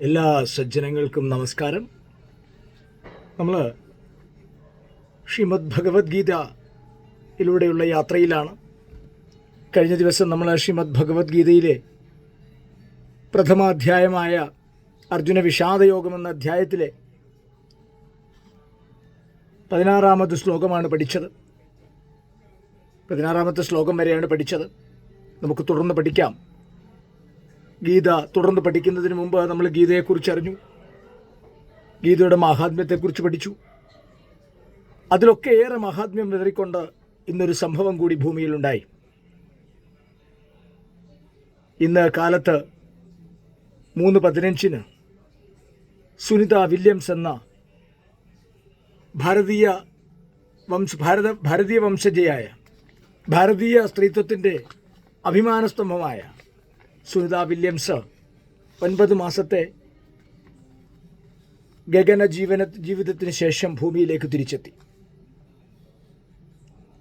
എല്ലാ സജ്ജനങ്ങൾക്കും നമസ്കാരം. നമ്മൾ ശ്രീമദ് ഭഗവത്ഗീതയിലൂടെയുള്ള യാത്രയിലാണ്. കഴിഞ്ഞ ദിവസം നമ്മൾ ശ്രീമദ് ഭഗവത്ഗീതയിലെ പ്രഥമാധ്യായമായ അർജുന വിഷാദയോഗം എന്ന അധ്യായത്തിലെ പതിനാറാമത് ശ്ലോകമാണ് പഠിച്ചത്. പതിനാറാമത്തെ ശ്ലോകം വരെയാണ് പഠിച്ചത്. നമുക്ക് തുടർന്ന് പഠിക്കാം. ഗീത തുടർന്ന് പഠിക്കുന്നതിന് മുമ്പ് നമ്മൾ ഗീതയെക്കുറിച്ച് അറിഞ്ഞു ഗീതയുടെ മഹാത്മ്യത്തെക്കുറിച്ച് പഠിച്ചു. അതിലൊക്കെ ഏറെ മഹാത്മ്യം വിതറിക്കൊണ്ട് ഇന്നൊരു സംഭവം കൂടി ഭൂമിയിലുണ്ടായി. ഇന്ന് കാലത്ത് മൂന്ന് പതിനഞ്ചിന് സുനിത വില്യംസ് എന്ന ഭാരതീയ വംശ ഭാരത ഭാരതീയ വംശജയായ ഭാരതീയ സ്ത്രീത്വത്തിന്റെ അഭിമാനസ്തംഭമായ സുനിത വില്യംസ് ഒൻപത് മാസത്തെ ഗഗന ജീവന ജീവിതത്തിന് ശേഷം ഭൂമിയിലേക്ക് തിരിച്ചെത്തി.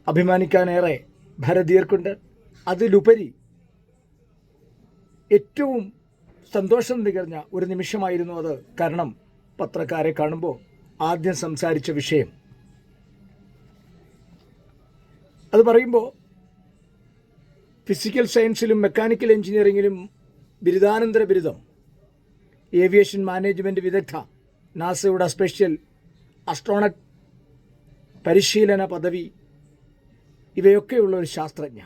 അഭിമാനിക്കാനേറെ ഭാരതീയർക്കുണ്ട്. അതിലുപരി ഏറ്റവും സന്തോഷം നികഞ്ഞ ഒരു നിമിഷമായിരുന്നു അത്. കാരണം പത്രക്കാരെ കാണുമ്പോൾ ആദ്യം സംസാരിച്ച വിഷയം. അത് പറയുമ്പോൾ ഫിസിക്കൽ സയൻസിലും മെക്കാനിക്കൽ എഞ്ചിനീയറിംഗിലും ബിരുദാനന്തര ബിരുദം. ഏവിയേഷൻ മാനേജ്മെന്റ് വിദഗ്ധ. നാസയുടെ സ്പെഷ്യൽ അസ്ട്രോണറ്റ് പരിശീലന പദവി. ഇവയൊക്കെയുള്ള ഒരു ശാസ്ത്രജ്ഞ.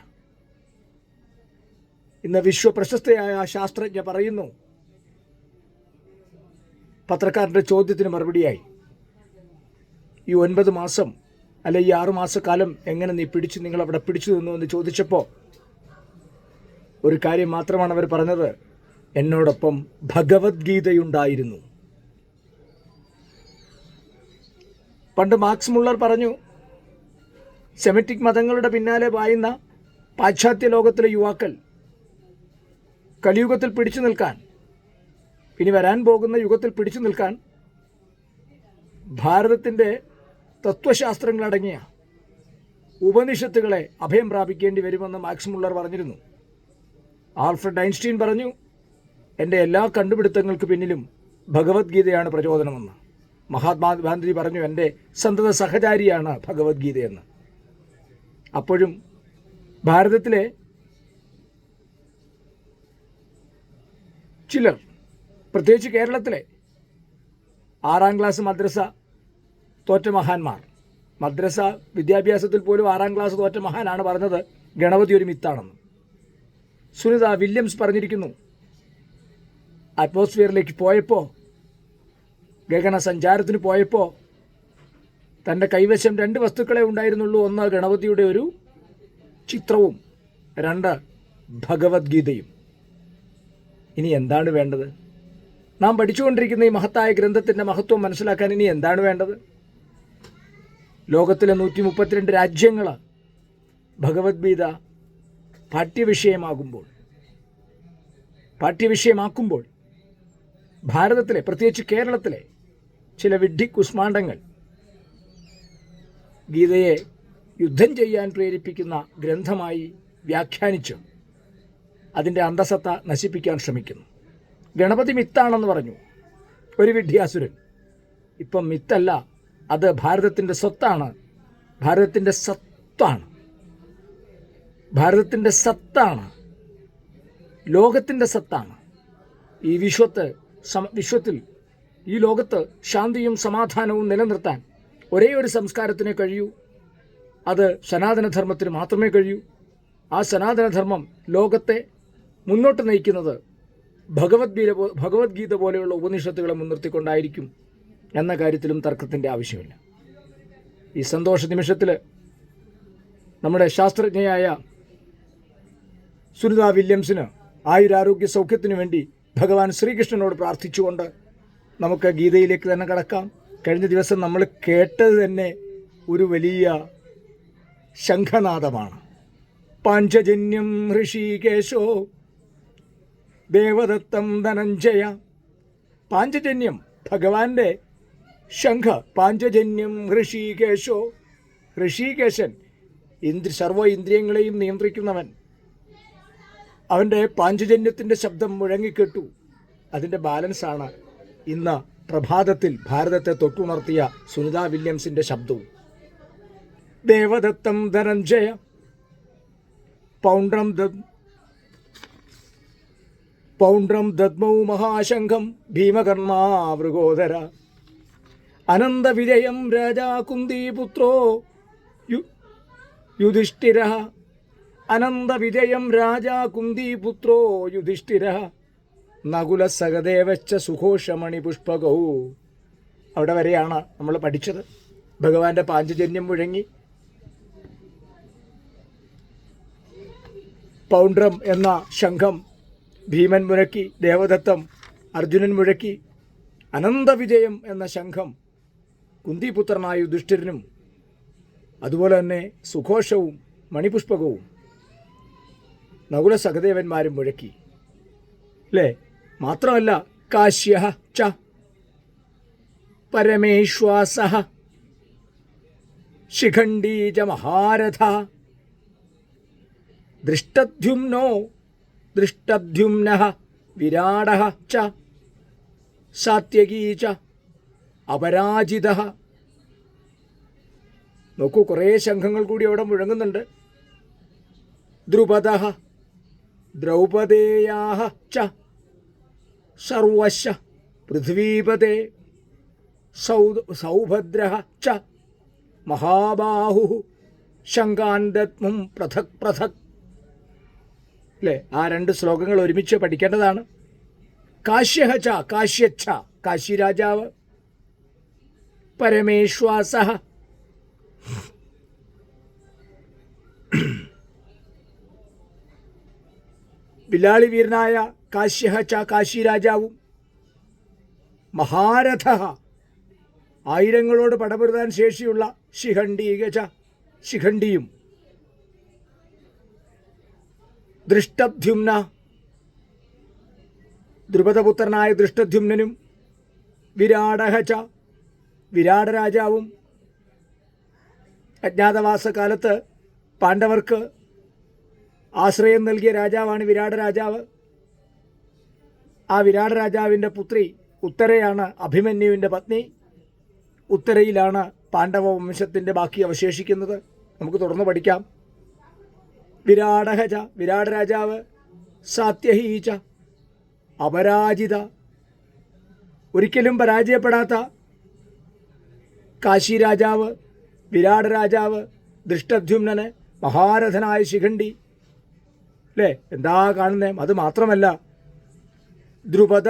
ഇന്ന് വിശ്വപ്രശസ്തയായ ആ ശാസ്ത്രജ്ഞ പറയുന്നു പത്രക്കാരന്റെ ചോദ്യത്തിന് മറുപടിയായി. ഈ ഒൻപത് മാസം അല്ലെ ഈ ആറുമാസക്കാലം എങ്ങനെ നീ പിടിച്ചു നിങ്ങളവിടെ പിടിച്ചു നിന്നു? എന്ന് ചോദിച്ചപ്പോൾ ഒരു കാര്യം മാത്രമാണ് അവർ പറഞ്ഞത്. എന്നോടൊപ്പം ഭഗവത്ഗീതയുണ്ടായിരുന്നു. പണ്ട് മാർക്സ് മുള്ളർ പറഞ്ഞു സെമറ്റിക് മതങ്ങളുടെ പിന്നാലെ പായുന്ന പാശ്ചാത്യ ലോകത്തിലെ യുവാക്കൾ കലിയുഗത്തിൽ പിടിച്ചു നിൽക്കാൻ ഇനി വരാൻ പോകുന്ന യുഗത്തിൽ പിടിച്ചു നിൽക്കാൻ ഭാരതത്തിന്റെ തത്വശാസ്ത്രങ്ങളടങ്ങിയ ഉപനിഷത്തുകളെ അഭയം പ്രാപിക്കേണ്ടി വരുമെന്ന് മാക്സ് മുള്ളർ പറഞ്ഞിരുന്നു. ആൽഫ്രഡ് ഐൻസ്റ്റീൻ പറഞ്ഞു എന്റെ എല്ലാ കണ്ടുപിടുത്തങ്ങൾക്ക് പിന്നിലും ഭഗവത്ഗീതയാണ് പ്രചോദനമെന്ന്. മഹാത്മാഗാന്ധി പറഞ്ഞു എന്റെ സന്തത സഹചാരിയാണ് ഭഗവത്ഗീതയെന്ന്. അപ്പോഴും ഭാരതത്തിലെ ചിലർ പ്രത്യേകിച്ച് കേരളത്തിലെ ആറാം ക്ലാസ് മദ്രസ തോറ്റ മഹാന്മാർ മദ്രസ വിദ്യാഭ്യാസത്തിൽ പോലും ആറാം ക്ലാസ് തോറ്റ മഹാനാണ് പറഞ്ഞത് ഗണപതി ഒരു മിത്താണെന്ന്. സുനിത വില്യംസ് പറഞ്ഞിരിക്കുന്നു. അറ്റ്മോസ്ഫിയറിലേക്ക് പോയപ്പോൾ ഗഗന സഞ്ചാരത്തിന് പോയപ്പോൾ തന്റെ കൈവശം രണ്ട് വസ്തുക്കളെ ഉണ്ടായിരുന്നുള്ളൂ. ഒന്ന് ഗണപതിയുടെ ഒരു ചിത്രവും രണ്ട് ഭഗവത്ഗീതയും. ഇനി എന്താണ് വേണ്ടത്? നാം പഠിച്ചുകൊണ്ടിരിക്കുന്ന ഈ മഹത്തായ ഗ്രന്ഥത്തിന്റെ മഹത്വം മനസ്സിലാക്കാൻ ഇനി എന്താണ് വേണ്ടത്? ലോകത്തിലെ നൂറ്റി മുപ്പത്തിരണ്ട് രാജ്യങ്ങൾ ഭഗവത്ഗീത പാഠ്യവിഷയമാകുമ്പോൾ പാഠ്യവിഷയമാക്കുമ്പോൾ ഭാരതത്തിലെ പ്രത്യേകിച്ച് കേരളത്തിലെ ചില വിഡ്ഢി കുസ്മാണ്ഡങ്ങൾ ഗീതയെ യുദ്ധം ചെയ്യാൻ പ്രേരിപ്പിക്കുന്ന ഗ്രന്ഥമായി വ്യാഖ്യാനിച്ച് അതിന്റെ അന്തസത്ത നശിപ്പിക്കാൻ ശ്രമിക്കുന്നു. ഗണപതി മിത്താണെന്ന് പറഞ്ഞു ഒരു വിഡ്ഢിയാസുരൻ ഇപ്പം മിത്തല്ല അത് ഭാരതത്തിന്റെ സ്വത്താണ്. ഭാരതത്തിന്റെ സത്താണ് ഭാരതത്തിന്റെ സത്താണ്. ലോകത്തിന്റെ സത്താണ്. ഈ വിശ്വത്ത് സമ വിശ്വത്തിൽ ഈ ലോകത്ത് ശാന്തിയും സമാധാനവും നിലനിർത്താൻ ഒരേ ഒരു സംസ്കാരത്തിനെ കഴിയൂ. അത് സനാതനധർമ്മത്തിന് മാത്രമേ കഴിയൂ. ആ സനാതനധർമ്മം ലോകത്തെ മുന്നോട്ട് നയിക്കുന്നത് ഭഗവത്ഗീത ഭഗവത്ഗീത പോലെയുള്ള ഉപനിഷത്തുകളെ മുൻനിർത്തിക്കൊണ്ടായിരിക്കും എന്ന കാര്യത്തിലും തർക്കത്തിന്റെ ആവശ്യമില്ല. ഈ സന്തോഷ നിമിഷത്തിൽ നമ്മുടെ ശാസ്ത്രജ്ഞയായ സുനിത വില്യംസിന് ആയുരാരോഗ്യ സൗഖ്യത്തിനു വേണ്ടി ഭഗവാൻ ശ്രീകൃഷ്ണനോട് പ്രാർത്ഥിച്ചുകൊണ്ട് നമുക്ക് ഗീതയിലേക്ക് തന്നെ കടക്കാം. കഴിഞ്ഞ ദിവസം നമ്മൾ കേട്ടത് തന്നെ ഒരു വലിയ ശംഖനാദമാണ്. പാഞ്ചജന്യം ഋഷികേശോ ദേവദത്തം ധനഞ്ജയ. പാഞ്ചജന്യം ഭഗവാന്റെ ശംഖ പാഞ്ചജന്യം ഋഷികേശോ. ഋഷികേശൻ ഇന്ദ്രി സർവ ഇന്ദ്രിയങ്ങളെയും നിയന്ത്രിക്കുന്നവൻ. അവന്റെ പാഞ്ചജന്യത്തിന്റെ ശബ്ദം മുഴങ്ങിക്കെട്ടു. അതിന്റെ ബാലൻസാണ് ഇന്ന് പ്രഭാതത്തിൽ ഭാരതത്തെ തൊട്ടുണർത്തിയ സുനിത വില്യംസിന്റെ ശബ്ദവും. ദേവദത്തം ധനഞ്ജയ പൗണ്ട്രം ദ പൗണ്ഡ്രം ദദ്മൗ മഹാശംഖം ഭീമകർമാവൃഗോധര അനന്തവിജയം രാജാ കുന്തിപുത്രോ യു യുധിഷ്ഠിര അനന്തവിജയം രാജാ കുന്തിപുത്രോ യുധിഷ്ഠിര. നകുല സഹദേവച്ച സുഘോഷമണി പുഷ്പകൗ. അവിടെ വരെയാണ് നമ്മൾ പഠിച്ചത്. ഭഗവാന്റെ പാഞ്ചജന്യം മുഴങ്ങി. പൗണ്ഡ്രം എന്ന ശംഖം ഭീമൻ മുഴക്കി ദേവദത്തം അർജുനൻ മുഴക്കി. അനന്തവിജയം എന്ന ശംഖം കുന്തിപുത്രനായ യുധിഷ്ഠിരനും. അതുപോലെ തന്നെ സുഘോഷവും മണിപുഷ്പകവും. നകുല സഹദേവന്മാരും മുഴക്കി. അല്ലേ മാത്രമല്ല കാശ്യ ച. പരമേശ്വാസ ശിഖണ്ഡീജ മഹാരഥ. ദൃഷ്ടധ്യുംനോ ദൃഷ്ടധ്യുംന വിരാട ച. സാത്യകീ ച അപരാജിത നോക്കൂ കുറേ ശംഖങ്ങൾ കൂടി അവിടെ മുഴങ്ങുന്നുണ്ട്. ദ്രുപദ ദ്രൗപദേയാ ച. സർവശ പൃഥ്വീപതേ. സൗ സൗഭദ്ര ച. മഹാബാഹു ശങ്കാന്തത്മം പൃഥക് പൃഥക് അല്ലേ ആ രണ്ട് ശ്ലോകങ്ങൾ ഒരുമിച്ച് പഠിക്കേണ്ടതാണ്. കാശ്യ ച കാശ്യച്ഛ കാശി രാജാവ് ബിലാളി വീരനായ കാശ്യഹ ച കാശി രാജാവും. മഹാരഥ ആയിരങ്ങളോട് പടപെടുത്താൻ ശേഷിയുള്ള ശിഖണ്ഡീക ച ശിഖണ്ഡിയും. ദൃഷ്ടദ്യുമ്ന ദ്രുപദപുത്രനായ ദൃഷ്ടദ്യുമ്നും വിരാടഹ ച വിരാട രാജാവും. അജ്ഞാതവാസകാലത്ത് പാണ്ഡവർക്ക് ആശ്രയം നൽകിയ രാജാവാണ് വിരാട രാജാവ്. ആ വിരാട രാജാവിന്റെ പുത്രി ഉത്തരയാണ് അഭിമന്യുവിന്റെ പത്നി. ഉത്തരയിലാണ് പാണ്ഡവ വംശത്തിന്റെ ബാക്കി അവശേഷിക്കുന്നത്. നമുക്ക് തുടർന്ന് പഠിക്കാം. വിരാടഹജ വിരാട രാജാവ് സാത്യഹീച അപരാജിത ഒരിക്കലും പരാജയപ്പെടാത്ത കാശി രാജാവ് വിരാട രാജാവ് ദൃഷ്ടദ്യുമ്നന് മഹാരഥനായ ശിഖണ്ഡി അല്ലേ എന്താ കാണുന്നേ? അത് മാത്രമല്ല. ദ്രുപദ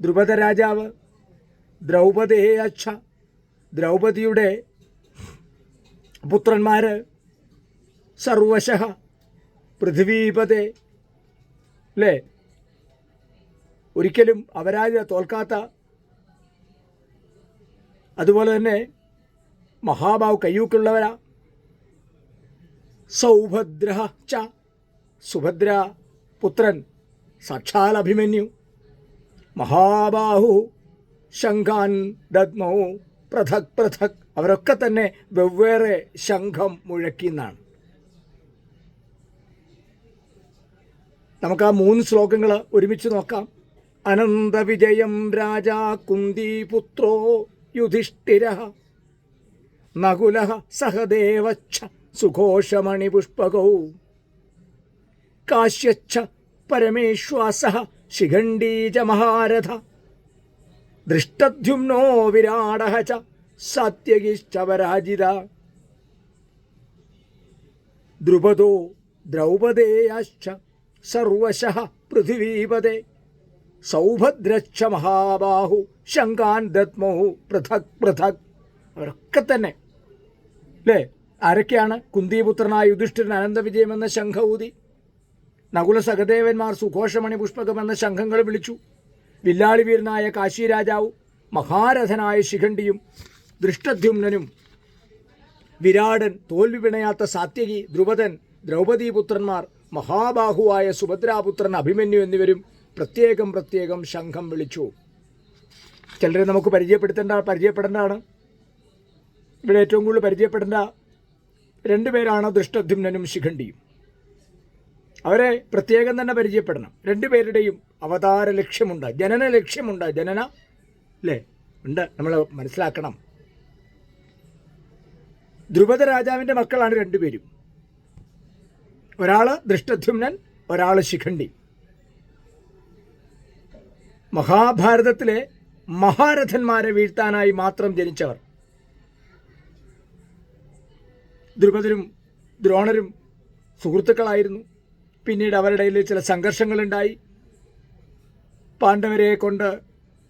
ദ്രുപദ രാജാവ് ദ്രൗപദേ അച്ഛ ദ്രൗപദിയുടെ പുത്രന്മാർ സർവശ പൃഥ്വീപതെ. അല്ലേ ഒരിക്കലും അപരാജിത തോൽക്കാത്ത അതുപോലെ തന്നെ മഹാബാവ് കയ്യൂക്കുള്ളവരാ. സൗഭദ്ര ച സുഭദ്ര പുത്രൻ സാക്ഷാൽ അഭിമന്യു. മഹാബാഹു ശംഖാൻ ദദ്മൗ പൃഥക് പൃഥക് അവരൊക്കെ തന്നെ വെവ്വേറെ ശംഖം മുഴക്കി എന്നാണ്. നമുക്ക് ആ മൂന്ന് ശ്ലോകങ്ങൾ ഒരുമിച്ച് നോക്കാം. അനന്തവിജയം രാജാ കുന്തിപുത്രോ യുധിഷ്ഠിര നകുല സഹദേവച്ഛ സുഘോഷമണിപുഷ്പകൗ. കാശ്യച്ഛ പരമേശ്വാസ ശിഖണ്ഡീജ മഹാരഥ ദൃഷ്ടദ്യുമ്നോ വിരാട ച ദ്രുപദോ ദ്രൗപദേയാശ്ച സർവശ പൃഥിവീപദേ സൗഭദ്രച്ഛ മഹാബാഹു ശങ്കാൻ ദത്മോ പൃഥക് പൃഥക് അവരൊക്കെ തന്നെ. അല്ലേ ആരൊക്കെയാണ്? കുന്തിപുത്രനായ യുധിഷ്ഠിരൻ അനന്തവിജയം എന്ന ശംഖ ഊതി നകുല സഹദേവന്മാർ സുഘോഷമണി പുഷ്പകം എന്ന ശംഖങ്ങൾ വിളിച്ചു. വില്ലാളി വീരനായ കാശി രാജാവും മഹാരഥനായ ശിഖണ്ഡിയും ദൃഷ്ടദ്യുമ്നനും വിരാടൻ തോൽവി പിണയാത്ത സാത്യകി ദ്രുപദൻ ദ്രൗപദീപുത്രന്മാർ മഹാബാഹുവായ സുഭദ്രാപുത്രൻ അഭിമന്യു എന്നിവരും പ്രത്യേകം പ്രത്യേകം ശംഖം വിളിച്ചു. ചിലരെ നമുക്ക് പരിചയപ്പെടുത്തേണ്ട പരിചയപ്പെടേണ്ടതാണ്. ഇവിടെ ഏറ്റവും കൂടുതൽ പരിചയപ്പെടേണ്ട രണ്ടുപേരാണ് ദൃഷ്ടദ്യുമ്നനും ശിഖണ്ഡിയും. അവരെ പ്രത്യേകം തന്നെ പരിചയപ്പെടണം. രണ്ടുപേരുടെയും അവതാര ലക്ഷ്യമുണ്ട്. ജനന ലക്ഷ്യമുണ്ട്. ജനന അല്ലേ ഉണ്ട്. നമ്മൾ മനസ്സിലാക്കണം. ധ്രുപദ രാജാവിന്റെ മക്കളാണ് രണ്ടുപേരും. ഒരാൾ ദൃഷ്ടധ്യുമ്നൻ ഒരാൾ ശിഖണ്ഡി. മഹാഭാരതത്തിലെ മഹാരഥന്മാരെ വീഴ്ത്താനായി മാത്രം ജനിച്ചവർ. ദ്രുപദരും ദ്രോണരും സുഹൃത്തുക്കളായിരുന്നു. പിന്നീട് അവരുടെ ഇടയിൽ ചില സംഘർഷങ്ങളുണ്ടായി. പാണ്ഡവരെ കൊണ്ട്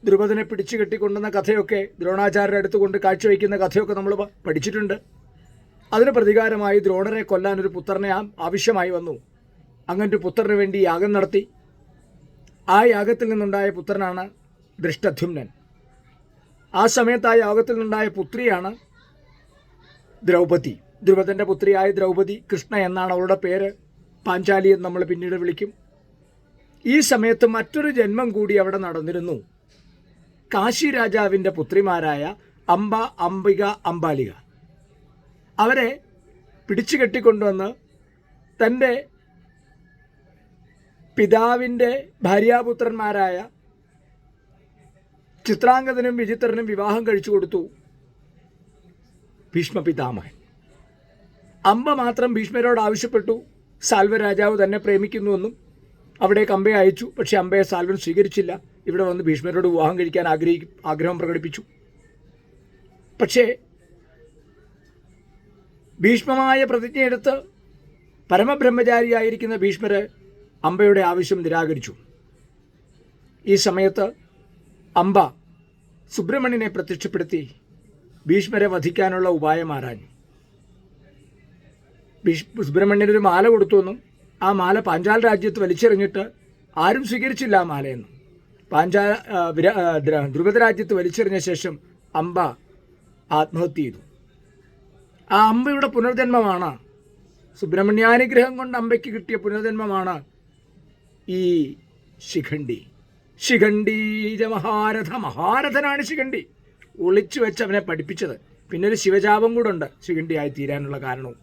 ദ്രുപദനെ പിടിച്ചു കെട്ടിക്കൊണ്ടുവന്ന കഥയൊക്കെ ദ്രോണാചാര്യരുടെ അടുത്ത് കൊണ്ട് കാഴ്ചവെക്കുന്ന കഥയൊക്കെ നമ്മൾ പഠിച്ചിട്ടുണ്ട്. അതിന് പ്രതികാരമായി ദ്രോണരെ കൊല്ലാൻ ഒരു പുത്രനെ ആവശ്യമായി വന്നു. അങ്ങനെ ഒരു പുത്രന് വേണ്ടി യാഗം നടത്തി. ആ യാഗത്തിൽ നിന്നുണ്ടായ പുത്രനാണ് ദൃഷ്ടധ്യുമ്നൻ. ആ സമയത്ത് ആ യാഗത്തിൽ നിന്നുണ്ടായ പുത്രിയാണ് ദ്രൗപദി. ധ്രുവദന്റെ പുത്രിയായ ദ്രൗപതി കൃഷ്ണ എന്നാണ് അവളുടെ പേര്. പാഞ്ചാലി എന്ന് നമ്മൾ പിന്നീട് വിളിക്കും. ഈ സമയത്ത് മറ്റൊരു ജന്മം കൂടി അവിടെ നടന്നിരുന്നു. കാശി രാജാവിന്റെ പുത്രിമാരായ അംബ അംബിക അംബാലിക. അവരെ പിടിച്ചു കെട്ടിക്കൊണ്ടുവന്ന് തന്റെ പിതാവിന്റെ ഭാര്യാപുത്രന്മാരായ ചിത്രാംഗതനും വിചിത്രനും വിവാഹം കഴിച്ചു കൊടുത്തു. ഭീഷ്മ പിതാമഹൻ അമ്പ മാത്രം ഭീഷ്മരോട് ആവശ്യപ്പെട്ടു. സാൽവ രാജാവ് തന്നെ പ്രേമിക്കുന്നുവെന്നും അവിടേക്ക് അമ്പയെ അയച്ചു. പക്ഷേ അമ്പയെ സാൽവൻ സ്വീകരിച്ചില്ല. ഇവിടെ വന്ന് ഭീഷ്മരോട് വിവാഹം കഴിക്കാൻ ആഗ്രഹിക്കും ആഗ്രഹം പ്രകടിപ്പിച്ചു. പക്ഷേ ഭീഷ്മമായ പ്രതിജ്ഞയെടുത്ത് പരമബ്രഹ്മചാരിയായിരിക്കുന്ന ഭീഷ്മര് അമ്പയുടെ ആവശ്യം നിരാകരിച്ചു. ഈ സമയത്ത് അമ്പ സുബ്രഹ്മണ്യനെ പ്രത്യക്ഷപ്പെടുത്തി ഭീഷ്മരെ വധിക്കാനുള്ള ഉപായം ആരാഞ്ഞു. ഭീഷ് സുബ്രഹ്മണ്യന് ഒരു മാല കൊടുത്തുവെന്നും ആ മാല പാഞ്ചാൽ രാജ്യത്ത് വലിച്ചെറിഞ്ഞിട്ട് ആരും സ്വീകരിച്ചില്ല ആ മാലയെന്നും. പാഞ്ചാല ധ്രുപദ രാജ്യത്ത് വലിച്ചെറിഞ്ഞ ശേഷം അമ്പ ആത്മഹത്യ ചെയ്തു. ആ അമ്പയുടെ പുനർജന്മമാണ്. സുബ്രഹ്മണ്യാനുഗ്രഹം കൊണ്ട് അമ്പയ്ക്ക് കിട്ടിയ പുനർജന്മമാണ് ഈ ശിഖണ്ഡി. ശിഖണ്ഡീജ മഹാരഥ മഹാരഥനാണ് ശിഖണ്ഡി. ഒളിച്ചു വെച്ച് അവനെ പഠിപ്പിച്ചത്. പിന്നെ ഒരു ശിവജാപം കൂടെ ഉണ്ട് ശിഖണ്ഡിയായി തീരാനുള്ള കാരണവും.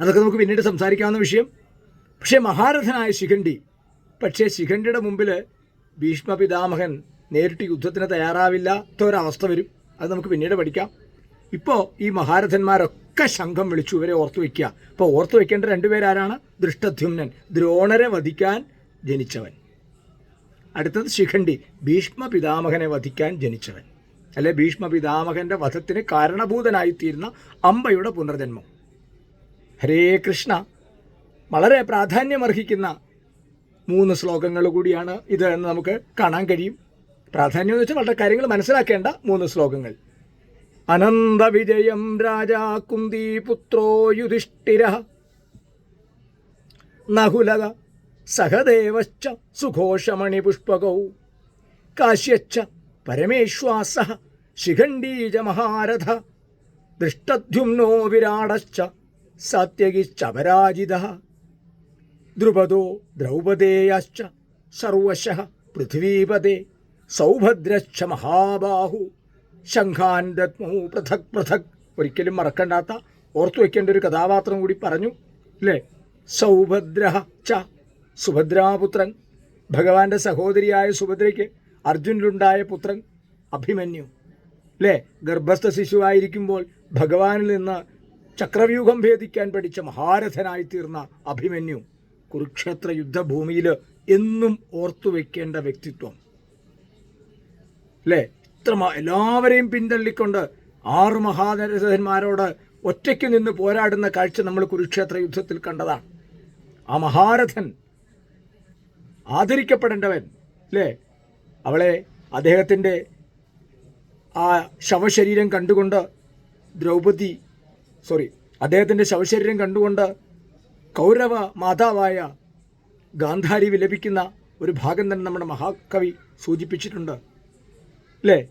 അതൊക്കെ നമുക്ക് പിന്നീട് സംസാരിക്കാവുന്ന വിഷയം. പക്ഷേ മഹാരഥനായ ശിഖണ്ഡി പക്ഷേ ശിഖണ്ഡിയുടെ മുമ്പിൽ ഭീഷ്മ പിതാമഹൻ നേരിട്ട് യുദ്ധത്തിന് തയ്യാറാവില്ലാത്ത ഒരവസ്ഥ വരും. അത് നമുക്ക് പിന്നീട് പഠിക്കാം. ഇപ്പോൾ ഈ മഹാരഥന്മാരൊക്കെ ശംഖം വിളിച്ചു ഇവരെ ഓർത്തു വയ്ക്കുക. അപ്പോൾ ഓർത്തു വയ്ക്കേണ്ട രണ്ടുപേരാരാണ് ദൃഷ്ടധ്യുമ്നൻ. ദ്രോണരെ വധിക്കാൻ ജനിച്ചവൻ. അടുത്തത് ശിഖണ്ഡി ഭീഷ്മ പിതാമഹനെ വധിക്കാൻ ജനിച്ചവൻ. അല്ലെ ഭീഷ്മ പിതാമഹന്റെ വധത്തിന് കാരണഭൂതനായിത്തീരുന്ന അമ്പയുടെ പുനർജന്മം. ഹരേ കൃഷ്ണ. വളരെ പ്രാധാന്യമർഹിക്കുന്ന മൂന്ന് ശ്ലോകങ്ങൾ കൂടിയാണ് ഇത് എന്ന് നമുക്ക് കാണാൻ കഴിയും. പ്രാധാന്യം എന്ന് വെച്ചാൽ വളരെ കാര്യങ്ങൾ മനസ്സിലാക്കേണ്ട മൂന്ന് ശ്ലോകങ്ങൾ. അനന്ത വിജയം രാജാ കുന്തിപുത്രോ യുധിഷ്ഠിര. നഹുലക സഹദേവശ്ച സുഘോഷമണിപുഷ്പകൗ കാശ്യച്ച പരമേശ്വാസ ശിഖണ്ഡീജ മഹാരഥ. ദൃഷ്ടധ്യുംനോ വിരാടശ്ച സാത്യകിശ്ചപരാജിത ദ്രുപദോ ദ്രൗപദേയശ്ച സർവശ പൃഥ്വീപദേ സൗഭദ്രശ്ച മഹാബാഹു. ശംഖാൻ ദത്മു പൃഥക് പൃഥക്. ഒരിക്കലും മറക്കണ്ടാത്ത ഓർത്തു വയ്ക്കേണ്ട ഒരു കഥാപാത്രം കൂടി പറഞ്ഞു അല്ലേ? സൗഭദ്ര ച സുഭദ്രാപുത്രൻ. ഭഗവാന്റെ സഹോദരിയായ സുഭദ്രയ്ക്ക് അർജുനിലുണ്ടായ പുത്രൻ അഭിമന്യു. അല്ലേ? ഗർഭസ്ഥ ശിശുവായിരിക്കുമ്പോൾ ഭഗവാനിൽ നിന്ന് ചക്രവ്യൂഹം ഭേദിക്കാൻ പഠിച്ച മഹാരഥനായി തീർന്ന അഭിമന്യു കുരുക്ഷേത്ര യുദ്ധഭൂമിയിൽ എന്നും ഓർത്തു വെക്കേണ്ട വ്യക്തിത്വം. അല്ലേ ഇത്ര എല്ലാവരെയും പിന്തള്ളിക്കൊണ്ട് ആറ് മഹാരഥന്മാരോട് ഒറ്റയ്ക്ക് നിന്ന് പോരാടുന്ന കാഴ്ച നമ്മൾ കുരുക്ഷേത്ര യുദ്ധത്തിൽ കണ്ടതാണ്. ആ മഹാരഥൻ ആദരിക്കപ്പെടേണ്ടവൻ അല്ലേ അവളെ അദ്ദേഹത്തിന്റെ ആ ശവശരീരം കണ്ടുകൊണ്ട് ദ്രൗപദി സോറി അദ്ദേഹത്തിന്റെ ശവശരീരം കണ്ടുകൊണ്ട് കൗരവ മാതാവായ ഗാന്ധാരി വിലപിക്കുന്ന ഒരു ഭാഗം തന്നെ നമ്മുടെ മഹാകവി സൂചിപ്പിച്ചിട്ടുണ്ട്. അല്ലേ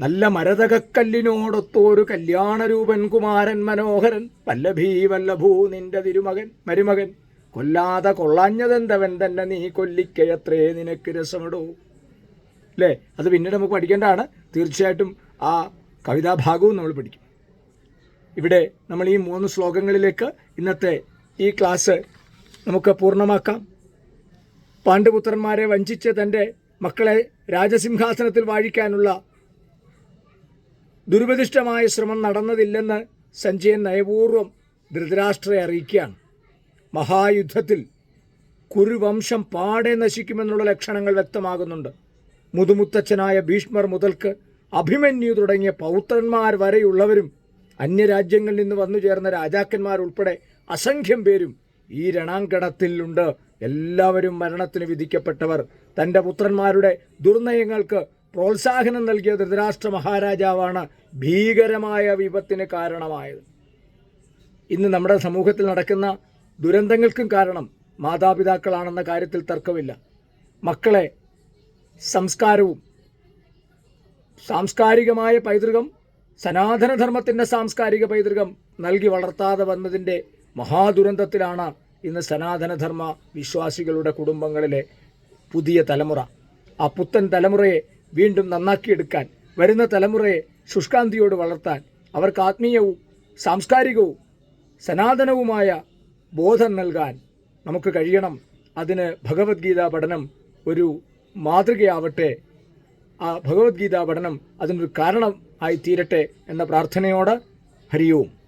നല്ല മരതകക്കല്ലിനോടൊത്തോരു കല്യാണരൂപൻ കുമാരൻ മനോഹരൻ വല്ലഭീ വല്ലഭൂ നിന്റെ തിരുമകൻ മരുമകൻ കൊല്ലാതെ കൊള്ളാഞ്ഞതെന്തവൻ തന്നെ നീ കൊല്ലിക്കയത്രേ നിനക്ക് രസമിടൂ. അല്ലേ അത് പിന്നീട് നമുക്ക് പഠിക്കേണ്ടതാണ്. തീർച്ചയായിട്ടും ആ കവിതാഭാഗവും നമ്മൾ പഠിക്കും. ഇവിടെ നമ്മൾ ഈ മൂന്ന് ശ്ലോകങ്ങളിലേക്ക് ഇന്നത്തെ ഈ ക്ലാസ് നമുക്ക് പൂർണമാക്കാം. പാണ്ഡുപുത്രന്മാരെ വഞ്ചിച്ച് തന്റെ മക്കളെ രാജസിംഹാസനത്തിൽ വാഴിക്കാനുള്ള ദുരുപദിഷ്ടമായ ശ്രമം നടന്നതില്ലെന്ന് സഞ്ജയൻ നയപൂർവം ധൃതരാഷ്ട്രയെ അറിയിക്കുകയാണ്. മഹായുദ്ധത്തിൽ കുരുവംശം പാടെ നശിക്കുമെന്നുള്ള ലക്ഷണങ്ങൾ വ്യക്തമാകുന്നുണ്ട്. മുതുമുത്തച്ഛനായ ഭീഷ്മർ മുതൽക്ക് അഭിമന്യു തുടങ്ങിയ പൗത്രന്മാർ വരെയുള്ളവരും അന്യരാജ്യങ്ങളിൽ നിന്ന് വന്നു ചേർന്ന രാജാക്കന്മാരുൾപ്പെടെ അസംഖ്യം പേരും ഈ രണാങ്കണത്തിലുണ്ട്. എല്ലാവരും മരണത്തിന് വിധിക്കപ്പെട്ടവർ. തന്റെ പുത്രന്മാരുടെ ദുർനയങ്ങൾക്ക് പ്രോത്സാഹനം നൽകിയ ധൃതരാഷ്ട്ര മഹാരാജാവാണ് ഭീകരമായ വിപത്തിന് കാരണമായത്. ഇന്ന് നമ്മുടെ സമൂഹത്തിൽ നടക്കുന്ന ദുരന്തങ്ങൾക്കും കാരണം മാതാപിതാക്കളാണെന്ന കാര്യത്തിൽ തർക്കമില്ല. മക്കളെ സംസ്കാരവും സാംസ്കാരികമായ പൈതൃകം സനാതനധർമ്മത്തിന്റെ സാംസ്കാരിക പൈതൃകം നൽകി വളർത്താതെ വന്നതിന്റെ മഹാദുരന്തത്തിലാണ് ഇന്ന് സനാതനധർമ്മ വിശ്വാസികളുടെ കുടുംബങ്ങളിലെ പുതിയ തലമുറ. ആ പുത്തൻ തലമുറയെ വീണ്ടും നന്നാക്കിയെടുക്കാൻ വരുന്ന തലമുറയെ ശുഷ്കാന്തിയോട് വളർത്താൻ അവർക്ക് ആത്മീയവും സാംസ്കാരികവും സനാതനവുമായ ബോധം നൽകാൻ നമുക്ക് കഴിയണം. അതിന് ഭഗവത്ഗീത പഠനം ഒരു മാതൃകയാവട്ടെ ആ ഭഗവത്ഗീതാ പഠനം അതിനൊരു കാരണം ആയി തീരട്ടെ എന്ന പ്രാർത്ഥനയോട് ഹരിയോം.